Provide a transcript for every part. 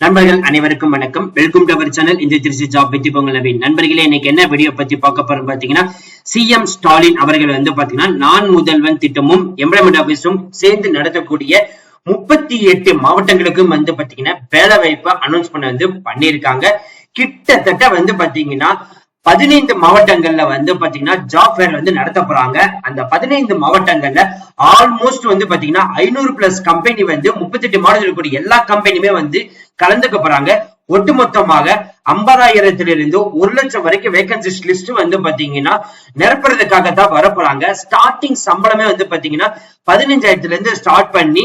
நண்பர்கள் அனைவருக்கும் வணக்கம். வெல்கம் டு அவர் சேனல் இந்த திருச்சி ஜாப் பத்தி பொங்கல் நவீன். நண்பர்களே இன்னைக்கு என்ன வீடியோ பத்தி பார்க்க போறோம் பாத்தீங்கன்னா சிஎம் ஸ்டாலின் அவர்கள் வந்து பாத்தீங்கன்னா நான் முதல்வன் திட்டமும் எம்ப்ளாய்மெண்ட் ஆபீஸும் சேர்ந்து நடத்தக்கூடிய முப்பத்தி எட்டு மாவட்டங்களுக்கும் வந்து பாத்தீங்கன்னா வேலை வாய்ப்பை அனௌன்ஸ் பண்ண வந்து பண்ணியிருக்காங்க. கிட்டத்தட்ட வந்து பாத்தீங்கன்னா பதினைந்து மாவட்டங்கள்ல வந்து பாத்தீங்கன்னா ஜாப் ஃபேர் வந்து நடத்த போறாங்க. அந்த பதினைந்து மாவட்டங்கள்ல ஆல்மோஸ்ட் வந்து பாத்தீங்கன்னா ஐநூறு பிளஸ் கம்பெனி வந்து முப்பத்தெட்டு மாடல் இருக்கக்கூடிய எல்லா கம்பெனியுமே வந்து கலந்துக்க போறாங்க. ஒட்டுமொத்தமாக ஐம்பதாயிரத்திலிருந்து ஒரு லட்சம் வரைக்கும் வேகன்சிஸ் லிஸ்ட் வந்து பாத்தீங்கன்னா நிரப்புறதுக்காக தான் வரப்போறாங்க. ஸ்டார்டிங் சம்பளமே வந்து பாத்தீங்கன்னா பதினஞ்சாயிரத்துல இருந்து ஸ்டார்ட் பண்ணி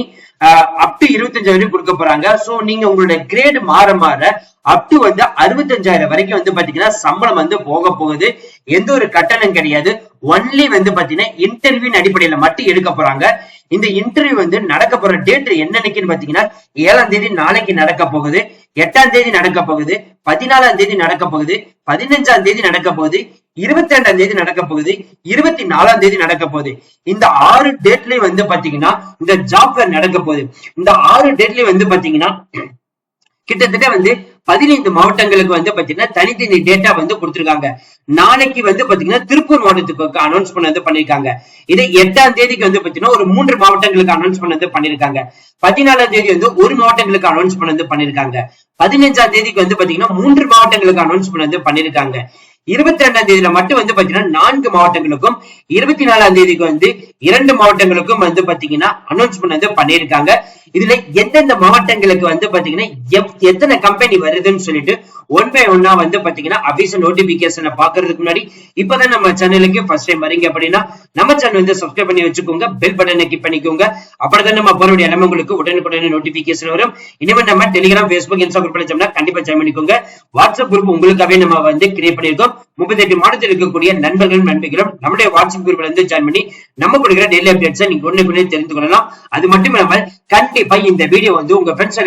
அப் டு வரைக்கும் கொடுக்க போறாங்க. சோ நீங்க உங்களுடைய கிரேடு மாற மாற அப் டு வந்து அறுபத்தஞ்சாயிரம் வரைக்கும் வந்து பாத்தீங்கன்னா சம்பளம் வந்து போக போகுது. எந்த ஒரு கட்டணம் கிடையாது. ஒன்லி வந்து பாத்தீங்கன்னா இன்டர்வியூ அடிப்படையில மட்டும் எடுக்க போறாங்க. இந்த இன்டர்வியூ வந்து நடக்க போற டேட் என்னன்னைக்குன்னு பாத்தீங்கன்னா ஏழாம் தேதி நாளைக்கு நடக்க போகுது. எட்டாம் தேதி நடக்க போகுது. பதினாலாம் தேதி நடக்க போகுது. பதினஞ்சாம் தேதி நடக்க போகுது. இருபத்தி ரெண்டாம் தேதி நடக்க போகுது. இருபத்தி நாலாம் தேதி நடக்க போகுது. இந்த ஆறு டேட்லயும் வந்து பாத்தீங்கன்னா இந்த ஜாப் நடக்க போகுது. இந்த ஆறு டேட்லயும் வந்து பாத்தீங்கன்னா கிட்டத்தட்ட வந்து பதினைந்து மாவட்டங்களுக்கு வந்து பாத்தீங்கன்னா தனித்தனி டேட்டா வந்து கொடுத்திருக்காங்க. நாளைக்கு வந்து பாத்தீங்கன்னா திருப்பூர் மாவட்டத்துக்கு அனௌன்ஸ் பண்ணது பண்ணிருக்காங்க. இதை எட்டாம் தேதிக்கு வந்து பாத்தீங்கன்னா ஒரு மூன்று மாவட்டங்களுக்கு அனௌன்ஸ் பண்ணது பண்ணிருக்காங்க. பதினாலாம் தேதி வந்து ஒரு மாவட்டங்களுக்கு அனௌன்ஸ் பண்ணது பண்ணிருக்காங்க. பதினஞ்சாம் தேதிக்கு வந்து பாத்தீங்கன்னா மூன்று மாவட்டங்களுக்கு அனௌன்ஸ் பண்ணது பண்ணிருக்காங்க. இருபத்தி ரெண்டாம் தேதியில மட்டும் வந்து பாத்தீங்கன்னா நான்கு மாவட்டங்களுக்கும் இருபத்தி நாலாம் தேதிக்கு வந்து இரண்டு மாவட்டங்களுக்கும் வந்து பாத்தீங்கன்னா அனௌன்ஸ்மெண்ட் வந்து பண்ணியிருக்காங்க இதுல எந்தெந்த மாவட்டங்களுக்கு வந்து பாத்தீங்கன்னா எத்தனை கம்பெனி வருதுன்னு சொல்லிட்டு ஒன் பை ஒன்னா வந்து பாத்தீங்கன்னா அபிஷியல் நோட்டிபிகேஷனை பாக்குறதுக்கு முன்னாடி இப்பதான் நம்ம சேனலுக்கு ஃபர்ஸ்ட் டைம் வரீங்க அப்படின்னா நம்ம சேனல் வந்து சப்ஸ்கிரைப் பண்ணி வச்சுக்கோங்க பெல் பட்டனை கிளிக் பண்ணிக்கோங்க. அப்படிதான் நம்ம போறோடைய எல்லாமே உங்களுக்கு உடனுக்குடனே நோட்டிபிகேஷன் வரும். இனிமேல் நம்ம டெலிகிராம் ஃபேஸ்புக் இன்ஸ்டாகிராம் படிச்சோம்னா கண்டிப்பா ஜாயின் பண்ணிக்கோங்க. வாட்ஸ்அப் குரூப் உங்களுக்காகவே நம்ம வந்து கிரியேட் பண்ணிருக்கோம் முப்பத்தி எட்டு மாநிலத்தில் இருக்கக்கூடிய நண்பர்களும் நண்பிகளும் நம்முடைய வாட்ஸ்அப் குரூப்ல இருந்து ஜாயின் பண்ணி நம்ம கொடுக்குற டெய்லி அப்டேட்ஸ் நீங்க ஒண்ணு தெரிந்து கொள்ளலாம். அது மட்டும் இல்லாமல் கண்டிப்பா இந்த வீடியோ வந்து உங்க ஃப்ரெண்ட்ஸ்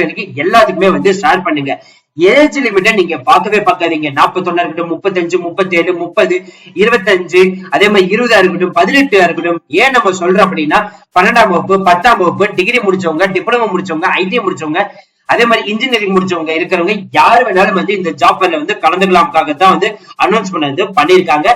எல்லாத்துக்குமே வந்து ஷேர் பண்ணுங்க. ஏஜ் லிமிட்ட நீங்க பார்க்கவே பார்க்காதீங்க. நாற்பத்தொன்னா இருக்கட்டும் முப்பத்தஞ்சு முப்பத்தேழு முப்பது இருபத்தஞ்சு அதே மாதிரி இருபதா இருக்கட்டும் பதினெட்டா இருக்கட்டும். ஏன் நம்ம சொல்றோம் அப்படின்னா பன்னெண்டாம் வகுப்பு பத்தாம் வகுப்பு டிகிரி முடிச்சவங்க டிப்ளமோ முடிச்சவங்க ஐடி முடிச்சவங்க அதே மாதிரி இன்ஜினியரிங் முடிச்சவங்க இருக்கிறவங்க யாரு வேணாலும் வந்து இந்த ஜாப் வந்து கலந்துக்கலாம்காக தான் வந்து அனௌன்ஸ் பண்ணது பண்ணியிருக்காங்க.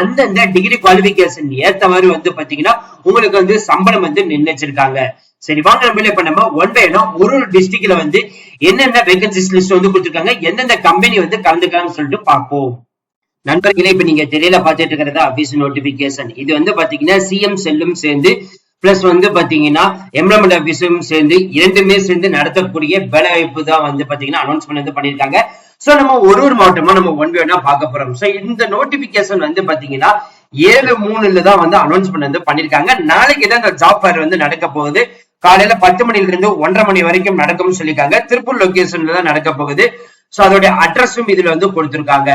அந்தந்த டிகிரி குவாலிபிகேஷன் ஏத்த மாதிரி வந்து பாத்தீங்கன்னா உங்களுக்கு வந்து சம்பளம் வந்து நிர்ணயிச்சிருக்காங்க. சரி வாங்க நம்ம இப்ப நம்ம ஒன் பை ஒரு ஒரு டிஸ்ட்ரிக்ட்ல வந்து என்னென்ன வேகன்சிஸ் லிஸ்ட் வந்து கொடுத்துருக்காங்க எந்தெந்த கம்பெனி வந்து கலந்துக்கலாம்னு சொல்லிட்டு பார்ப்போம். நண்பர்களே இப்ப நீங்க தெரியல பாத்துட்டு இருக்கிறதா? அபிஸ் நோட்டிபிகேஷன் இது வந்து பாத்தீங்கன்னா சிஎம் செல்லும் சேர்ந்து பிளஸ் வந்து பாத்தீங்கன்னா எம்ப்ளாய்மெண்ட் ஆபீஸும் சேர்ந்து இரண்டுமே சேர்ந்து நடத்தக்கூடிய வேலை வாய்ப்பு தான் வந்து பாத்தீங்கன்னா அனௌன்ஸ்மெண்ட் வந்து பண்ணிருக்காங்க சோ நம்ம ஒரு ஒரு மாவட்டமா நம்ம ஒன் வேணா பார்க்க போறோம். சோ இந்த நோட்டிபிகேஷன் வந்து பாத்தீங்கன்னா ஏழு மூணுல தான் வந்து அனௌன்ஸ்மெண்ட் வந்து பண்ணிருக்காங்க நாளைக்கு தான் இந்த ஜாப் ஃபேர் வந்து நடக்க போகுது. காலையில பத்து மணில இருந்து ஒன்றரை மணி வரைக்கும் நடக்கும்னு சொல்லியிருக்காங்க. திருப்பூர் லொகேஷன்ல தான் நடக்க போகுது. சோ அதோட அட்ரஸும் இதுல வந்து கொடுத்துருக்காங்க.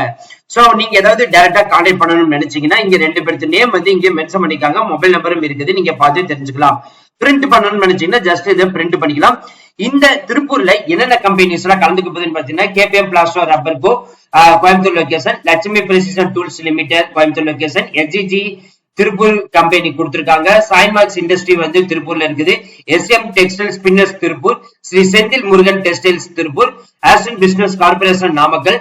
சோ நீங்க ஏதாவது டைரக்டா கான்டாக்ட் பண்ணணும்னு நினைச்சீங்கன்னா இங்க ரெண்டு பேருக்கு நேம் வந்து இங்க மென்ஷன் பண்ணிக்காங்க. மொபைல் நம்பரும் இருக்குது. நீங்க பார்த்து தெரிஞ்சுக்கலாம். பிரிண்ட் பண்ணணும்னு நினைச்சீங்கன்னா ஜஸ்ட் இதை பிரிண்ட் பண்ணிக்கலாம். இந்த திருப்பூர்ல என்னென்ன கம்பெனிஸ் எல்லாம் கலந்துக்க போகுதுன்னு பாத்தீங்கன்னா KPM plasto rubberco Coimbatore location Lakshmi precision tools limited Coimbatore location SGG Tiruppur company கொடுத்திருக்காங்க. சாய்மார்க்ஸ் இண்டஸ்ட்ரி வந்து திருப்பூர்ல இருக்குது. SM textile spinners Tiruppur Shri Senthil Murugan textiles Tiruppur Asan business corporation Namakkal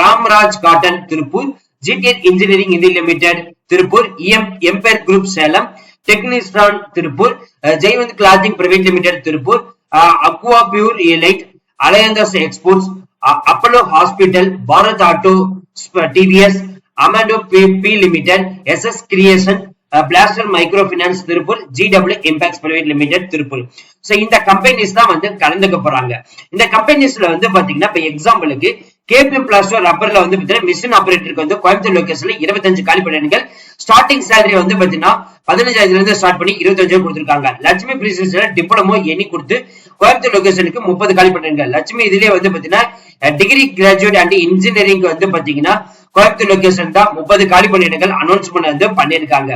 Ramraj cotton Tiruppur GTN engineering India limited Tiruppur EM empire group Salem டெக்னிஸ்டான் Tiruppur Jaywant clothing private limited Tiruppur aqua pure elite அலையந்தஸ் exports Apollo hospital Bharat auto TVS அமேடோ P limited S S creation plaster micro finance Tiruppur GW impact private limited Tiruppur so இந்த companies தான் வந்து கலந்துக்க போறாங்க. இந்த கம்பெனிஸ்ல வந்து பாத்தீங்கன்னா இப்ப எக்ஸாம்பிளுக்கு கேபி பிளாஸ்டர் ரப்பர்ல வந்து பாத்தீங்கன்னா மிஷின் ஆபரேட்டருக்கு வந்து கோயம்புத்தூர் லொகேஷன்ல இருபத்தஞ்சு காலி பணியிடங்கள் ஸ்டார்டிங் சேலரி வந்து பாத்தீங்கன்னா பதினஞ்சாயிரத்துல இருந்து ஸ்டார்ட் பண்ணி இருபத்தஞ்சு கொடுத்துருக்காங்க. லட்சுமி பிரிசன்ஸ்ல டிப்ளமோ எண்ணி கொடுத்து கோயம்புத்தூர் லொகேஷனுக்கு முப்பது காலி பணியிடங்கள் லட்சுமி இதுலயே வந்து பாத்தீங்கன்னா டிகிரி கிராஜுவேட் அண்ட் இன்ஜினியரிங் வந்து பாத்தீங்கன்னா கோயம்புத்தூர் லொகேஷன் தான் முப்பது காலி பணியிடங்கள் அனௌன்ஸ் பண்ண வந்து பண்ணியிருக்காங்க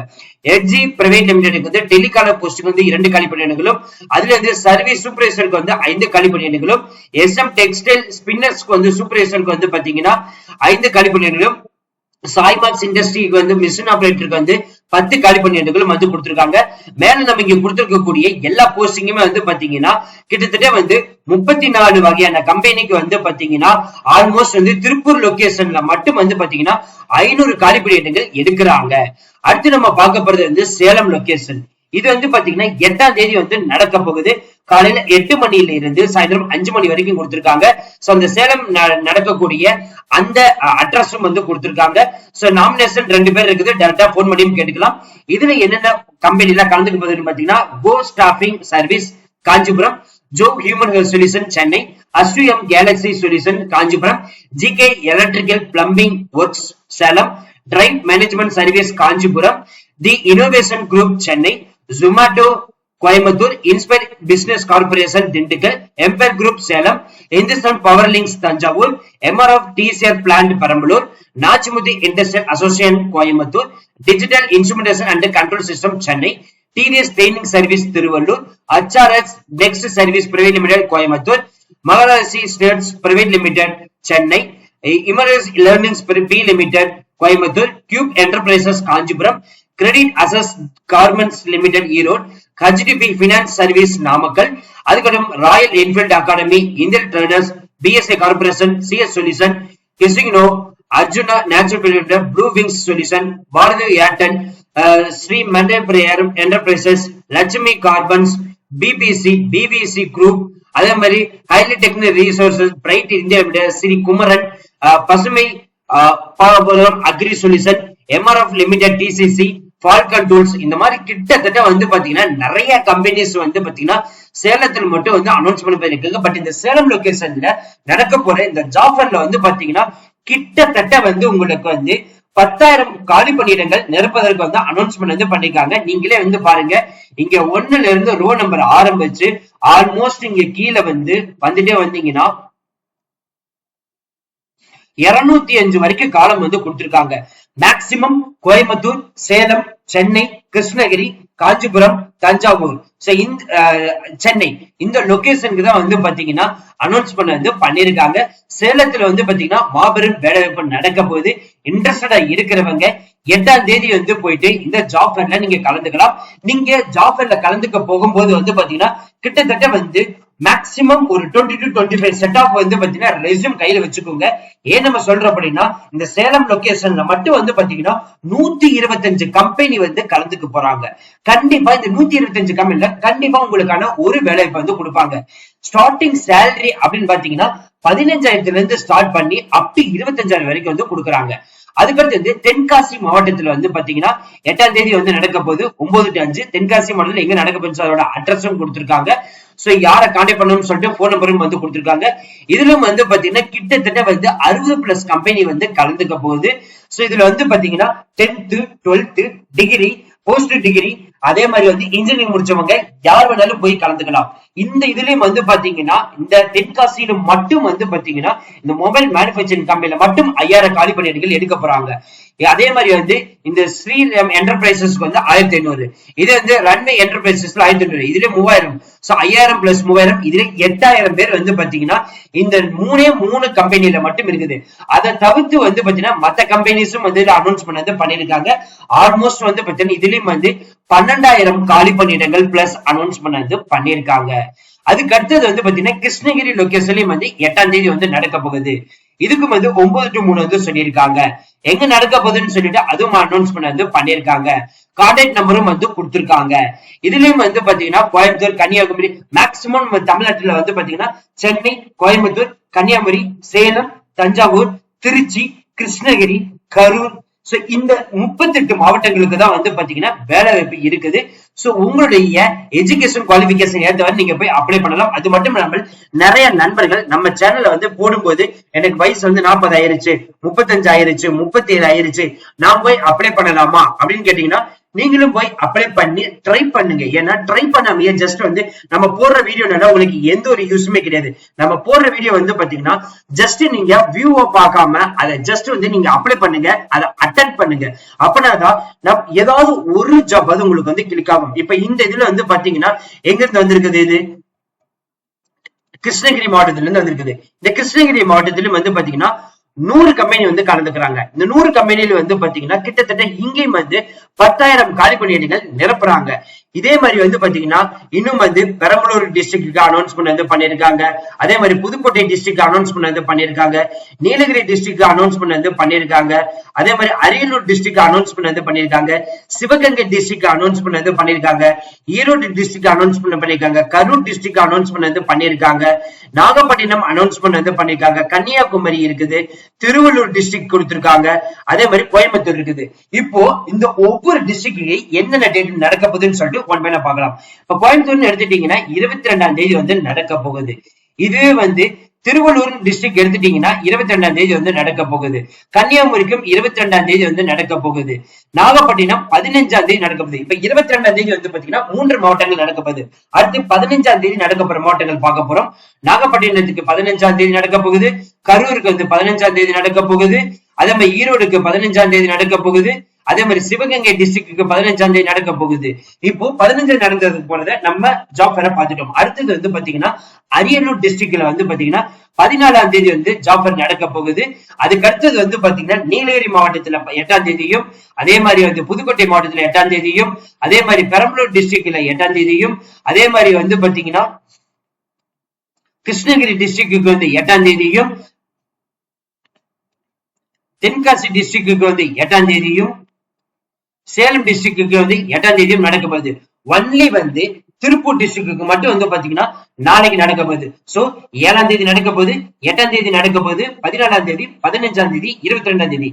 எட்ஜி பிரைவேட் லிமிடெடுக்கு வந்து டெலிகாலர் போஸ்ட்டுக்கு வந்து இரண்டு காலி பணியிடங்களும் அதுல இருந்து சர்வீஸ் சூப்பர்வைசருக்கு வந்து ஐந்து காலி பணியிடங்களும் எஸ்எம் டெக்ஸ்டைல் ஸ்பின்னர்ஸ்க்கு வந்து சூப்பர்வைசருக்கு வந்து பாத்தீங்கன்னா ஐந்து காலி பணியிடங்களும் சாய்மார்க்ஸ் இண்டஸ்ட்ரிக்கு வந்து மிஷின் ஆபரேட்டருக்கு வந்து பத்து காலி பணியிடங்களும் வந்து கொடுத்துருக்காங்க. மேல நம்ம இங்க கொடுத்துருக்கக்கூடிய எல்லா போஸ்டிங்குமே வந்து பாத்தீங்கன்னா கிட்டத்தட்ட வந்து முப்பத்தி நாலு வகையான கம்பெனிக்கு வந்து பாத்தீங்கன்னா ஆல்மோஸ்ட் வந்து திருப்பூர் லொகேஷன்ல மட்டும் வந்து பாத்தீங்கன்னா ஐநூறு காலி பணியிடங்கள் எடுக்கிறாங்க. அடுத்து நம்ம பார்க்க போறது வந்து சேலம் லொகேஷன் இது வந்து பாத்தீங்கன்னா எட்டாம் தேதி வந்து நடக்க போகுது. காலையில எட்டு மணில இருந்து சாயந்தரம் அஞ்சு மணி வரைக்கும் கொடுத்திருக்காங்க. சோ அந்த சேலம் ந- நடக்கக்கூடிய அந்த அட்ரஸும் வந்து கொடுத்திருக்காங்க. சோ நாமினேஷன் ரெண்டு பேர் இருக்குது. டேரக்டா போன் பண்ணியும் கேட்டுக்கலாம். இதுல என்னென்ன கம்பெனி எல்லாம் கலந்துக்கு பாத்தீங்கன்னா go staffing service Kanchipuram. Jo human health solution Chennai. அஸ்விஎம் galaxy solution Kanchipuram. GK electrical plumbing works Salem. Drive management service Kanchipuram. The innovation group Chennai. Zomato Coimbatore inspire business corporation Dindigul ember group Salem Hindustan power links Thanjavur MRF TCR plant Perambalur Nachimuthu industrial association Coimbatore digital instrumentation and control system Chennai TVS training service Tiruvallur HRX next service private limited Coimbatore Maharasi states private limited Chennai immerse learnings P limited Coimbatore cube enterprises Kanchipuram credit assess garments limited Erode HDB finance service Namakkal அதுக்கப்புறம் royal Enfield academy Indian traders BSA corporation CS solution கிசிங்னோ Arjuna natural blue wings solution Bharti Airtel Shri மண்டேபிரியர் enterprises Lakshmi carbons BBC BBC group அதே மாதிரி highly technic resources bright India Shri Kumaran பசுமை agri solution MRF limited TCC falcon tools இந்த மாதிரி கிட்டத்தட்ட வந்து பாத்தீங்கன்னா நிறைய companies வந்து பாத்தீங்கன்னா சேலத்தில் மட்டும் வந்து அனௌன்ஸ் பண்ணி போயிருக்காங்க பட் இந்த சேலம் லொகேஷன்ல நடக்க போற இந்த ஜாஃபர்ல வந்து பாத்தீங்கன்னா கிட்டத்தட்ட வந்து உங்களுக்கு வந்து பத்தாயிரம் காலி பணியிடங்கள் நிரப்பதற்கு வந்து அனௌன்ஸ்மெண்ட் வந்து பண்ணிருக்காங்க. நீங்களே வந்து பாருங்க. இங்க ஒன்னுல இருந்து ரோ நம்பர் ஆரம்பிச்சு ஆல்மோஸ்ட் இங்க கீழே வந்து வந்துட்டே வந்தீங்கன்னா இருநூத்தி அஞ்சு வரைக்கும் காலம் வந்து கொடுத்திருக்காங்க. மேக்சிமம் கோயம்புத்தூர் சேலம் சென்னை கிருஷ்ணகிரி காஞ்சிபுரம் தஞ்சாவூர். இந்த சென்னை. இந்த லொகேஷனுக்கு தான் வந்து பாத்தீங்கன்னா அனௌன்ஸ் வந்து பண்ணிருக்காங்க. சேலத்துல வந்து பாத்தீங்கன்னா மாபெரும் வேலைவாய்ப்பு நடக்க போகுது. இன்ட்ரெஸ்டடா இருக்கிறவங்க எட்டாம் தேதி வந்து போயிட்டு இந்த ஜாப் ஃபேர்ல நீங்க கலந்துக்கலாம். நீங்க ஜாப் ஃபேர்ல கலந்துக்க போகும்போது வந்து பாத்தீங்கன்னா கிட்டத்தட்ட வந்து மேக்சிமம் ஒரு twenty to twenty five set of வந்து பாத்தீங்கன்னா ரெசியூம் கையில வச்சுக்கோங்க. ஏன் நம்ம சொல்றோம் அப்படின்னா இந்த சேலம் லொகேஷன்ல மட்டும் வந்து பாத்தீங்கன்னா நூத்தி இருபத்தஞ்சு கம்பெனி வந்து கலந்துக்க போறாங்க. கண்டிப்பா இந்த நூத்தி இருபத்தஞ்சு கம்பெனில கண்டிப்பா உங்களுக்கான ஒரு வேலை வந்து கொடுப்பாங்க. ஸ்டார்டிங் சேலரி அப்படின்னு பாத்தீங்கன்னா பதினஞ்சாயிரத்துல இருந்து ஸ்டார்ட் பண்ணி அப் டு இருபத்தஞ்சாயிரம் வரைக்கும் வந்து கொடுக்குறாங்க. அதுக்கடுத்து வந்து தென்காசி மாவட்டத்துல வந்து பாத்தீங்கன்னா எட்டாம் தேதி வந்து நடக்க போகுது. ஒன்பது டு அஞ்சு தென்காசி மாவட்டத்தில் எங்க நடக்க போச்சு அதோட அட்ரஸும் கொடுத்திருக்காங்க. சோ யாரை கான்டாக்ட் பண்ணணும்னு சொல்லிட்டு போன் நம்பரும் வந்து கொடுத்திருக்காங்க. இதுல வந்து பாத்தீங்கன்னா கிட்டத்தட்ட வந்து அறுபது பிளஸ் கம்பெனி வந்து கலந்துக்க போகுது. சோ இதுல வந்து பாத்தீங்கன்னா tenth twelfth degree post degree அதே மாதிரி வந்து இன்ஜினியரிங் முடிச்சவங்க யார் வேணாலும் போய் கலந்துக்கலாம். இந்த இதுலயும் வந்து பாத்தீங்கன்னா இந்த தென்காசியில மட்டும் வந்து பாத்தீங்கன்னா இந்த மொபைல் மேனுபேக்சரிங் கம்பெனில மட்டும் ஐயாயிரம் காலி பணியிடங்கள் எடுக்க போறாங்க. அதே மாதிரி வந்து இந்த ஸ்ரீரம் என்டர்பிரைசஸ்க்கு வந்து ஆயிரத்தி ஐநூறு. இது வந்து ரன்வே என்டர்பிரைசஸ்ல ஆயிரத்தி ஐநூறு. இதுல மூவாயிரம். சோ ஐயாயிரம் பிளஸ் மூவாயிரம் இதுல எட்டாயிரம் பேர் வந்து பாத்தீங்கன்னா இந்த மூணே மூணு கம்பெனில மட்டும் இருக்குது. அதை தவிர்த்து வந்து பாத்தீங்கன்னா மத்த கம்பெனிஸும் வந்து அனௌன்ஸ் பண்ணது பண்ணிருக்காங்க ஆல்மோஸ்ட் வந்து பாத்தீங்கன்னா இதுலயும் வந்து பன்னெண்டாயிரம் காலி பணியிடங்கள் பிளஸ் அனௌன்ஸ் பண்ணது பண்ணிருக்காங்க அதுக்கு அடுத்தது வந்து பாத்தீங்கன்னா கிருஷ்ணகிரி லொகேஷன்லயும் வந்து எட்டாம் தேதி வந்து நடக்க போகுது. இதுக்கும் வந்து ஒன்பது டு மூணு வந்து சொல்லியிருக்காங்க. எங்க நடக்க போகுதுன்னு சொல்லிட்டு அதுவும் அனௌன்ஸ் பண்ண வந்து பண்ணிருக்காங்க கான்டாக்ட் நம்பரும் வந்து கொடுத்துருக்காங்க. இதுலயும் வந்து பாத்தீங்கன்னா கோயம்புத்தூர் கன்னியாகுமரி மேக்சிமம் தமிழ்நாட்டுல வந்து பாத்தீங்கன்னா சென்னை கோயம்புத்தூர் கன்னியாகுமரி சேலம் தஞ்சாவூர் திருச்சி கிருஷ்ணகிரி கரூர் சோ இந்த முப்பத்தெட்டு மாவட்டங்களுக்கு தான் வந்து பாத்தீங்கன்னா வேலை வாய்ப்பு இருக்குது. சோ உங்களுடைய எஜுகேஷன் குவாலிபிகேஷன் ஏற்றவரை நீங்க போய் அப்ளை பண்ணலாம். அது மட்டும் இல்லாமல் நிறைய நண்பர்கள் நம்ம சேனல்ல வந்து போடும்போது எனக்கு வயசு வந்து நாற்பது ஆயிருச்சு முப்பத்தஞ்சு ஆயிருச்சு முப்பத்தி ஏழு ஆயிருச்சு நான் போய் அப்ளை பண்ணலாமா அப்படின்னு கேட்டீங்கன்னா நீங்களும் போய் அப்ளை பண்ணி ட்ரை பண்ணுங்க. ஏன்னா ட்ரை பண்ணாமையே ஜஸ்ட் வந்து நம்ம போடுற வீடியோனால உங்களுக்கு எந்த ஒரு யூஸுமே கிடையாது. நம்ம போடுற வீடியோ வந்து பாத்தீங்கன்னா ஜஸ்ட் நீங்க வியூவை பார்க்காம அதை ஜஸ்ட் வந்து நீங்க அப்ளை பண்ணுங்க அதை அட்டன் பண்ணுங்க. அப்படின்னாதான் நம் ஏதாவது ஒரு ஜாப் அது உங்களுக்கு வந்து கிளிக் ஆகும். இப்ப இந்த இதுல வந்து பாத்தீங்கன்னா எங்க இருந்து வந்திருக்குது இது? கிருஷ்ணகிரி மாவட்டத்துல இருந்து வந்திருக்குது. இந்த கிருஷ்ணகிரி மாவட்டத்திலும் வந்து பாத்தீங்கன்னா நூறு கம்பெனி வந்து கலந்துக்கிறாங்க. இந்த நூறு கம்பெனியில வந்து பாத்தீங்கன்னா கிட்டத்தட்ட இங்கேயும் வந்து பத்தாயிரம் காலி பணியிடங்கள் நிரப்புறாங்க. இதே மாதிரி வந்து பாத்தீங்கன்னா இன்னும் வந்து பெரம்பலூர் டிஸ்ட்ரிக்ட்டுக்கு அனௌன்ஸ்மெண்ட் வந்து பண்ணிருக்காங்க. அதே மாதிரி புதுக்கோட்டை டிஸ்ட்ரிக்ட் அனௌன்ஸ்மெண்ட் வந்து பண்ணிருக்காங்க. நீலகிரி டிஸ்ட்ரிக்ட் அனௌன்ஸ்மெண்ட் வந்து பண்ணிருக்காங்க. அதே மாதிரி அரியலூர் டிஸ்ட்ரிக்ட் அனௌன்ஸ்மெண்ட் வந்து பண்ணிருக்காங்க. சிவகங்கை டிஸ்ட்ரிக்ட் அனௌன்ஸ்மெண்ட் வந்து பண்ணிருக்காங்க. ஈரோடு டிஸ்ட்ரிக்ட் அனௌன்ஸ்மெண்ட் பண்ணிருக்காங்க. கரூர் டிஸ்ட்ரிக்ட் அனௌன்ஸ்மெண்ட் வந்து பண்ணிருக்காங்க. நாகப்பட்டினம் அனௌன்ஸ்மெண்ட் வந்து பண்ணிருக்காங்க. கன்னியாகுமரி இருக்குது. திருவள்ளூர் டிஸ்ட்ரிக்ட் கொடுத்திருக்காங்க. அதே மாதிரி கோயம்புத்தூர் இருக்குது. இப்போ இந்த ஒவ்வொரு டிஸ்ட்ரிக்ட்லயும் என்னென்ன டேட் நடக்க போகுதுன்னு சொல்லிட்டு ஒன் பை பார்க்கலாம். இப்ப கோயம்புத்தூர்னு எடுத்துட்டீங்கன்னா இருபத்தி ரெண்டாம் தேதி வந்து நடக்க போகுது. இதுவே வந்து திருவள்ளூர் டிஸ்ட்ரிக்ட் எடுத்துட்டீங்கன்னா இருபத்தி ரெண்டாம் தேதி வந்து நடக்க போகுது. கன்னியாகுமரிக்கும் இருபத்தி ரெண்டாம் தேதி வந்து நடக்க போகுது. நாகப்பட்டினம் பதினஞ்சாம் தேதி நடக்க போகுது. இப்ப இருபத்தி ரெண்டாம் தேதி வந்து பாத்தீங்கன்னா மூன்று மாவட்டங்கள் நடக்க போகுது. அடுத்து பதினஞ்சாம் தேதி நடக்க போற மாவட்டங்கள் பார்க்க போறோம். நாகப்பட்டினத்துக்கு பதினஞ்சாம் தேதி நடக்க போகுது. கரூருக்கு வந்து பதினஞ்சாம் தேதி நடக்க போகுது. அதே மாதிரி ஈரோடுக்கு பதினஞ்சாம் தேதி நடக்க போகுது. அதே மாதிரி சிவகங்கை டிஸ்ட்ரிக்ட்டுக்கு பதினஞ்சாம் தேதி நடக்க போகுது. இப்போ பதினஞ்சு நடந்தது போலத நம்ம ஜாப் ஃபேரை பார்த்துட்டோம். அடுத்தது வந்து பாத்தீங்கன்னா அரியலூர் டிஸ்ட்ரிக்ட்ல வந்து பாத்தீங்கன்னா பதினாலாம் தேதி வந்து ஜாப் ஃபேர் நடக்க போகுது. அதுக்கு அடுத்தது வந்து பாத்தீங்கன்னா நீலகிரி மாவட்டத்துல எட்டாம் தேதியும் அதே மாதிரி வந்து புதுக்கோட்டை மாவட்டத்துல எட்டாம் தேதியும் அதே மாதிரி பெரம்பலூர் டிஸ்ட்ரிக்ட்ல எட்டாம் தேதியும் அதே மாதிரி வந்து பாத்தீங்கன்னா கிருஷ்ணகிரி டிஸ்ட்ரிக்டுக்கு வந்து எட்டாம் தேதியும் தென்காசி டிஸ்ட்ரிக்டுக்கு வந்து எட்டாம் தேதியும் சேலம் டிஸ்ட்ரிக்ட்டுக்கு வந்து எட்டாம் தேதியும் நடக்க போகுது. ஒன்லி வந்து திருப்பூர் டிஸ்ட்ரிக்ட்டுக்கு மட்டும் வந்து பாத்தீங்கன்னா நாளைக்கு நடக்க போகுது. சோ ஏழாம் தேதி நடக்க போகுது எட்டாம் தேதி நடக்க போகுது பதினாலாம் தேதி பதினஞ்சாம் தேதி இருபத்தி ரெண்டாம் தேதி.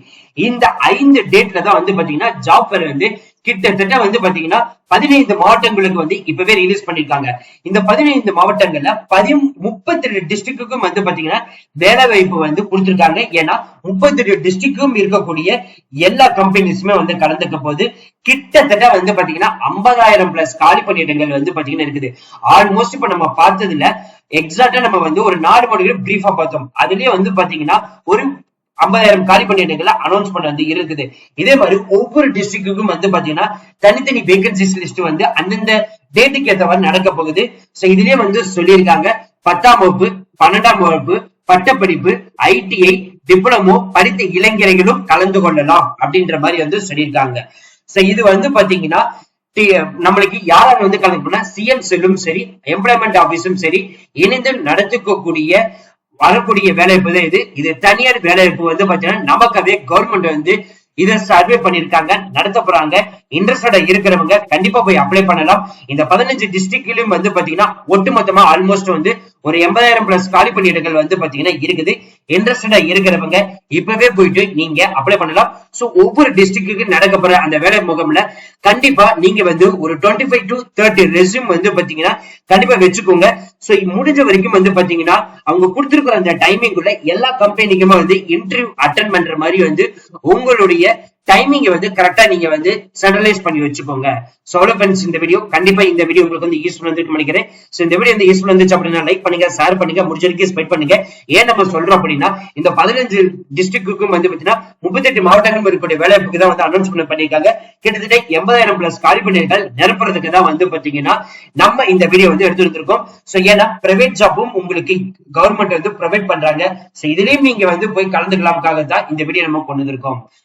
இந்த ஐந்து டேட்ல தான் வந்து பாத்தீங்கன்னா ஜாப் ஃபேர் வந்து கிட்டத்தட்ட வந்து பாத்தீங்கன்னா பதினைந்து மாவட்டங்களுக்கு வந்து இப்பவே ரிலீஸ் பண்ணிருக்காங்க. இந்த பதினைந்து மாவட்டங்கள்ல பதி முப்பத்தி ரெண்டு டிஸ்ட்ரிக்ட்டுக்கும் வந்து பாத்தீங்கன்னா வேலை வாய்ப்பு வந்து கொடுத்துருக்காங்க. ஏன்னா முப்பத்தி ரெண்டு டிஸ்ட்ரிக்டும் இருக்கக்கூடிய எல்லா கம்பெனிஸுமே வந்து கலந்துக்க போது கிட்டத்தட்ட வந்து பாத்தீங்கன்னா ஐம்பதாயிரம் பிளஸ் காலி பணியிடங்கள் வந்து பாத்தீங்கன்னா இருக்குது. ஆல்மோஸ்ட் இப்ப நம்ம பார்த்ததுல எக்ஸாக்டா நம்ம வந்து ஒரு நாலு மணிக்கு பிரீஃபா பார்த்தோம். அதுலயே வந்து பாத்தீங்கன்னா ஒரு ஐம்பதாயிரம் காலி பணியிடங்கள்ல அனௌன்ஸ்மெண்ட் வந்து இருக்குது. இதே மாதிரி ஒவ்வொரு டிஸ்ட்ரிக்ட்டுக்கும் வந்து பாத்தீங்கன்னா தனித்தனி வேகன்சிஸ் லிஸ்ட் வந்து அந்தந்த டேட்டுக்கு ஏற்ற மாதிரி நடக்க போகுது. சோ இதுலயே வந்து சொல்லியிருக்காங்க பத்தாம் வகுப்பு பன்னெண்டாம் வகுப்பு பட்டப்படிப்பு ஐடிஐ டிப்ளமோ படித்த இளைஞர்களும் கலந்து கொள்ளலாம் அப்படின்ற மாதிரி வந்து சொல்லியிருக்காங்க. சோ இது வந்து பாத்தீங்கன்னா நம்மளுக்கு யாரால வந்து கலந்து சிஎம் செல்லும் சரி எம்ப்ளாய்மெண்ட் ஆபீஸும் சரி இணைந்து நடத்துக்கக்கூடிய வரக்கூடிய வேலைவாய்ப்பு தான் இது. இது தனியார் வேலைவாய்ப்பு வந்து பாத்தீங்கன்னா நமக்காவே கவர்மெண்ட் வந்து இதை சர்வே பண்ணிருக்காங்க நடத்த போறாங்க. இன்ட்ரெஸ்டடா இருக்கிறவங்க கண்டிப்பா போய் அப்ளை பண்ணலாம். இந்த பதினஞ்சு டிஸ்ட்ரிக்ட்லயும் வந்து பாத்தீங்கன்னா ஒட்டுமொத்தமா ஆல்மோஸ்ட் வந்து ஒரு எண்பதாயிரம் பிளஸ் காலி பணியிடங்கள் வந்து பாத்தீங்கன்னா இருக்குது. இன்ட்ரெஸ்டடா இருக்கிறவங்க இப்பவே போயிட்டு நீங்க அப்ளை பண்ணலாம். சோ ஒவ்வொரு டிஸ்ட்ரிக்ட்டுக்கு நடக்க போற அந்த வேலை முகம்ல கண்டிப்பா நீங்க வந்து ஒரு twenty five to thirty resume வந்து பாத்தீங்கன்னா கண்டிப்பா வச்சுக்கோங்க. சோ முடிஞ்ச வரைக்கும் வந்து பாத்தீங்கன்னா அவங்க கொடுத்திருக்கிற அந்த டைமிங்குள்ள எல்லா கம்பெனிக்குமே வந்து இன்டர்வியூ அட்டன் பண்ற மாதிரி வந்து உங்களுடைய டைமிங் வந்து கரெக்டா நீங்க வந்து சென்ட்ரலைஸ் பண்ணி வச்சுக்கோங்க. சோ ஃப்ரெண்ட்ஸ் இந்த வீடியோ கண்டிப்பா இந்த வீடியோ உங்களுக்கு வந்து யூஸ்ஃபுல் வந்து நினைக்கிறேன். சோ இந்த வீடியோ வந்து யூஸ்ஃபுல் வந்துச்சு அப்படின்னா லைக் பண்ணுங்க ஷேர் பண்ணுங்க முடிஞ்ச வரைக்கும் பண்ணுங்க. ஏன் நம்ம சொல்றோம் அப்படின்னா இந்த பதினஞ்சு டிஸ்ட்ரிக்ட்டுக்கும் வந்து பாத்தீங்கன்னா முப்பத்தெட்டு மாவட்டங்களும் இருக்கக்கூடிய வேலைவாய்ப்புக்கு தான் வந்து அனௌன்ஸ்மெண்ட் பண்ணிருக்காங்க கிட்டத்தட்ட எண்பதாயிரம் பிளஸ் காலி பணியிடங்கள் நிரப்புறதுக்கு தான் வந்து பாத்தீங்கன்னா நம்ம இந்த வீடியோ வந்து எடுத்து வந்திருக்கோம். சோ ஏன்னா பிரைவேட் ஜாப்பும் உங்களுக்கு கவர்மெண்ட் வந்து ப்ரொவைட் பண்றாங்க. சோ இதுலயும் நீங்க வந்து போய் கலந்துக்கலாமுக்காக தான் இந்த வீடியோ நம்ம கொண்டு வந்திருக்கோம்.